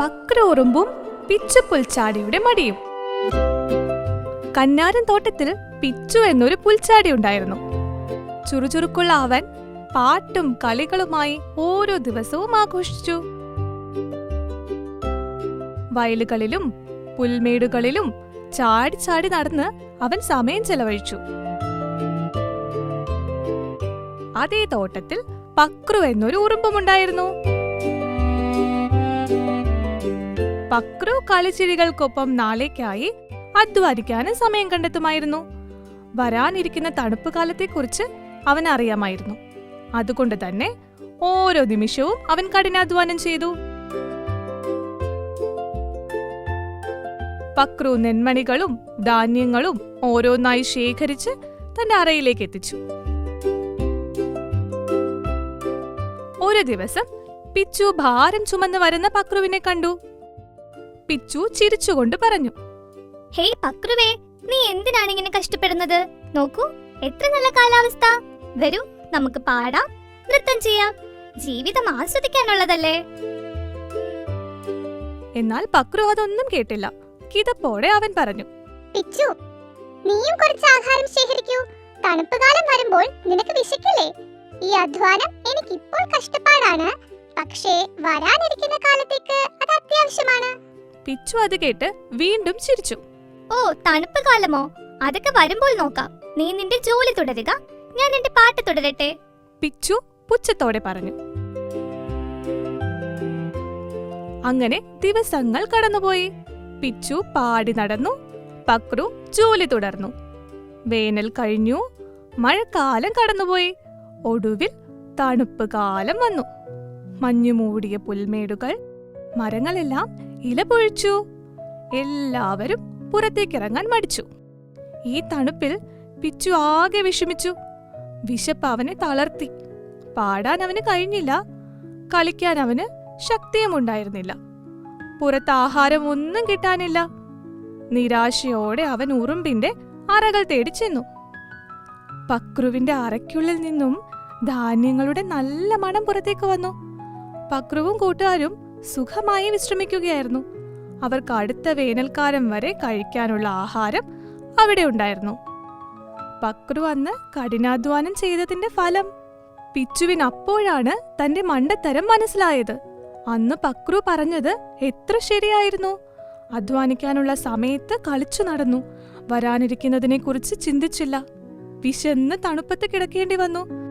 പക്രൂറുമ്പും പിച്ചുപുൽച്ചാടിയുടെ മടിയും. കന്നാരൻ തോട്ടത്തിൽ പിച്ചു എന്നൊരു പുൽച്ചാടി ഉണ്ടായിരുന്നു. ചുറുചുറുക്കുള്ള അവൻ പാട്ടും കളികളുമായി ഓരോ ദിവസവും ആഘോഷിച്ചു. വയലുകളിലും പുൽമേടുകളിലും ചാടി ചാടി നടന്ന് അവൻ സമയം ചെലവഴിച്ചു. അതേ തോട്ടത്തിൽ പക്രു എന്നൊരു ഉറുമ്പുമുണ്ടായിരുന്നു. പക്രു കളിച്ചിരികൾക്കൊപ്പം നാളേക്കായി അധ്വാനിക്കാനും സമയം കണ്ടെത്തുമായിരുന്നു. വരാനിരിക്കുന്ന തണുപ്പ് കാലത്തെക്കുറിച്ച് അവൻ അറിയാമായിരുന്നു. അതുകൊണ്ട് തന്നെ ഓരോ നിമിഷവും അവൻ കഠിനാധ്വാനം ചെയ്തു. പക്രു നെന്മണികളും ധാന്യങ്ങളും ഓരോന്നായി ശേഖരിച്ച് തന്റെ അറയിലേക്ക് എത്തിച്ചു. ഒരു ദിവസം പിച്ചു ഭാരം ചുമന്ന് വരുന്ന പക്രുവിനെ കണ്ടു. പിച്ചു ചിരിച്ചുകൊണ്ട് പറഞ്ഞു. ഹേയ് പക്രുവേ നീ എന്തിനാണ് ഇങ്ങനെ കഷ്ടപ്പെടുന്നത്? നോക്കൂ എത്ര നല്ല കാലാവസ്ഥ. വരൂ നമുക്ക് പാടാം നൃത്തം ചെയ്യാം. ജീവിതം ആസ്വദിക്കാനുള്ളതല്ലേ? എന്നാൽ പക്രു അതൊന്നും കേട്ടില്ല. കിതപ്പോടെ അവൻ പറഞ്ഞു. പിച്ചു നീയും കുറച്ച് ആഹാരം ശേഖരിക്കൂ. തണുപ്പ് കാലം വരുമ്പോൾ നിനക്ക് വിശക്കില്ലേ? ഈ അധ്വാനം എനിക്ക് ഇപ്പോൾ കഷ്ടപ്പാടാണ്. പക്ഷേ വരാനിരിക്കുന്ന പിച്ചു അത് കേട്ട് വീണ്ടും ചിരിച്ചു. ഓ തണുപ്പ് കാലമോ? അതൊക്കെ വരുമ്പോൾ നോക്കാം. നീ നിന്റെ ജോലി തുടരുക. ഞാൻ എന്റെ പാട്ട് തുടരട്ടെ. പിച്ചു പുച്ഛത്തോടെ പറഞ്ഞു. അങ്ങനെ ദിവസങ്ങൾ കടന്നുപോയി. പിച്ചു പാടി നടന്നു. പക്രു ജോലി തുടർന്നു. വേനൽ കഴിഞ്ഞു. മഴക്കാലം കടന്നുപോയി. ഒടുവിൽ തണുപ്പ് കാലം വന്നു. മഞ്ഞു മൂടിയ പുൽമേടുകൾ മരങ്ങളെല്ലാം ഇല പൊഴിച്ചു. എല്ലാവരും പുറത്തേക്കിറങ്ങാൻ മടിച്ചു. ഈ തണുപ്പിൽ പിച്ചു ആകെ വിഷമിച്ചു. വിശപ്പ് അവനെ തളർത്തി. പാടാൻ അവന് കഴിഞ്ഞില്ല. കളിക്കാൻ അവന് ശക്തിയുമുണ്ടായിരുന്നില്ല. പുറത്ത് ആഹാരം ഒന്നും കിട്ടാനില്ല. നിരാശയോടെ അവൻ ഉറുമ്പിന്റെ അറകൾ തേടി ചെന്നു. പക്രുവിന്റെ അറയ്ക്കുള്ളിൽ നിന്നും ധാന്യങ്ങളുടെ നല്ല മണം പുറത്തേക്ക് വന്നു. പക്രുവും കൂട്ടുകാരും സുഖമായി വിശ്രമിക്കുകയായിരുന്നു. അവർക്ക് അടുത്ത വേനൽക്കാലം വരെ കഴിക്കാനുള്ള ആഹാരം അവിടെ ഉണ്ടായിരുന്നു. പക്രു അന്ന് കഠിനാധ്വാനം ചെയ്തതിന്റെ ഫലം. പിച്ചുവിന് അപ്പോഴാണ് തന്റെ മണ്ടത്തരം മനസ്സിലായത്. അന്ന് പക്രു പറഞ്ഞത് എത്ര ശരിയായിരുന്നു. അധ്വാനിക്കാനുള്ള സമയത്ത് കളിച്ചു നടന്നു. വരാനിരിക്കുന്നതിനെ കുറിച്ച് ചിന്തിച്ചില്ല. വിശന്ന് തണുപ്പത്ത് കിടക്കേണ്ടി വന്നു.